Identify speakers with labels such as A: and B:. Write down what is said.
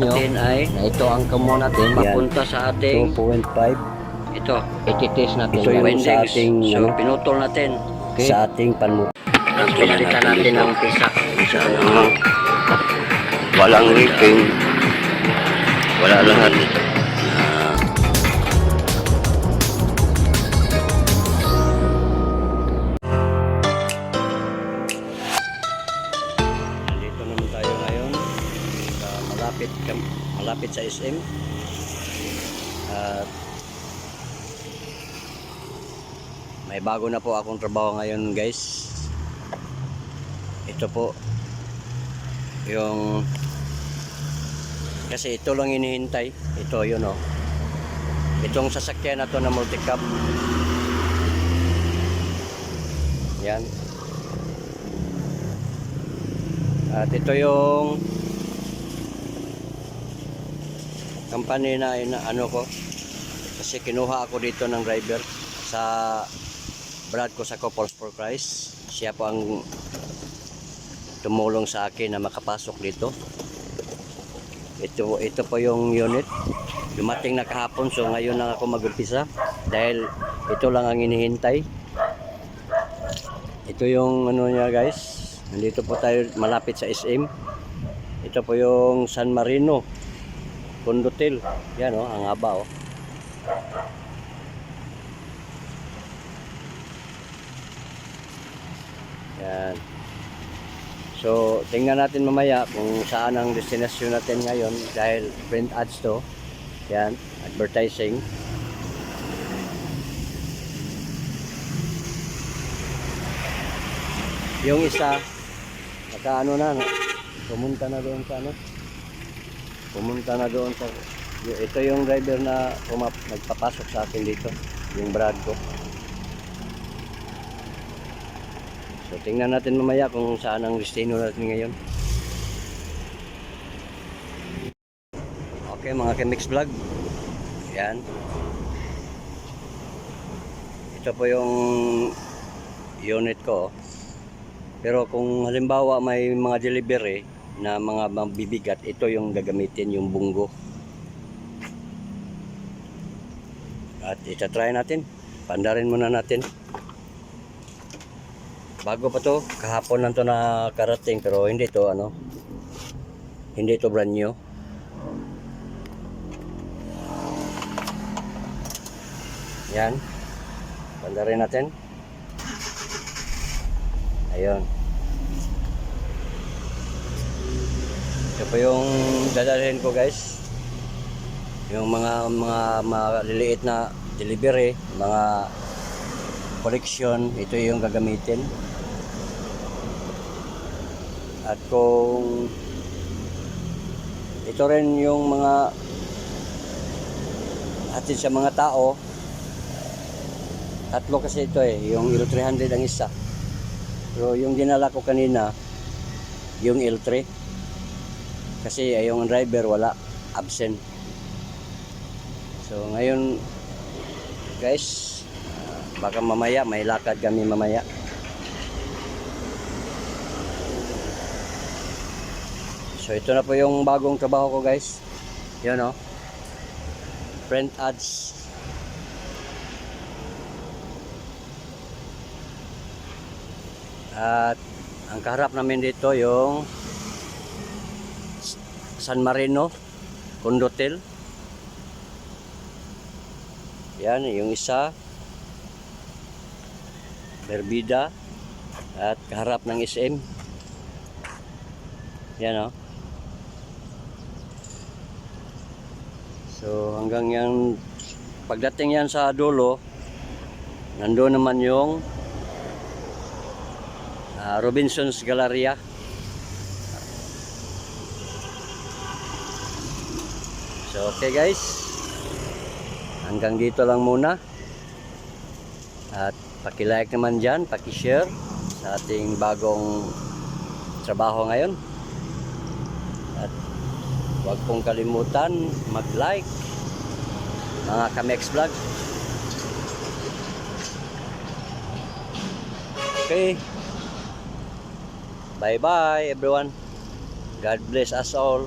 A: nyo
B: natin ay
A: na ito ang kamo natin.
B: papunta sa ating
A: 2.5
B: ito,
A: ititest natin.
B: ito yung
A: yan.
B: sa ating so
A: ano,
B: pinutol natin. Okay.
A: sa ating panmut.
B: Tapos pinalitan natin ng pisa. Sa ano,
C: Walang ripping. Wala lahat.
B: ah, malapit malapit sa SM. At may bago na po akong trabaho ngayon, guys. Ito po yung kasi ito lang hinihintay. Ito yun oh. Itong sasakyan na to na multicab. Yan. At ito yung company na ina, ano ko. Kasi kinuha ako dito ng driver sa brad ko sa Couples for Christ. Siya po ang tumulong sa akin na makapasok dito. Ito, ito po yung unit. Dumating na kahapon so ngayon lang ako mag-umpisa dahil ito lang ang inihintay. Ito yung ano niya guys. Nandito po tayo malapit sa SM. Ito po yung San Marino Condotel. Yan oh, ang haba oh. Yan. So, tingnan natin mamaya kung saan ang destination natin ngayon dahil print ads to. Yan, advertising. Yung isa, naka ano na, no? pumunta na doon sa ano? Pumunta na doon sa ito yung driver na pumap, nagpapasok sa akin dito, yung brad ko. So tingnan natin mamaya kung saan ang destino natin ngayon. Okay mga Chemix Vlog. Yan. Ito po yung unit ko. Pero kung halimbawa may mga delivery na mga mabibigat, ito yung gagamitin, yung bunggo. At itatry natin. Pandarin muna natin. Bago pa to, kahapon lang to nakarating pero hindi to ano. Hindi to brand new. Yan. Pandarin natin. Ayun. Ito po yung dadalhin ko guys. Yung mga mga maliliit na delivery, mga collection, ito yung gagamitin. At kung ito rin yung mga hatid sa mga tao, tatlo kasi ito eh, yung L300 ang isa. Pero yung dinala ko kanina, yung L3. Kasi yung driver wala, absent. So ngayon, guys, baka mamaya may lakad kami mamaya. So ito na po yung bagong trabaho ko guys. Yun oh. Print ads. At ang kaharap namin dito yung San Marino Condotel. Yan, yung isa Berbida at kaharap ng SM. Yan oh. So hanggang yan pagdating yan sa dulo nandoon naman yung ah, Robinson's Galleria. So okay guys. Hanggang dito lang muna. At paki-like naman dyan, paki-share sa ating bagong trabaho ngayon. At huwag pong kalimutan mag-like mga Kamex Vlog. Okay. Bye-bye everyone. God bless us all.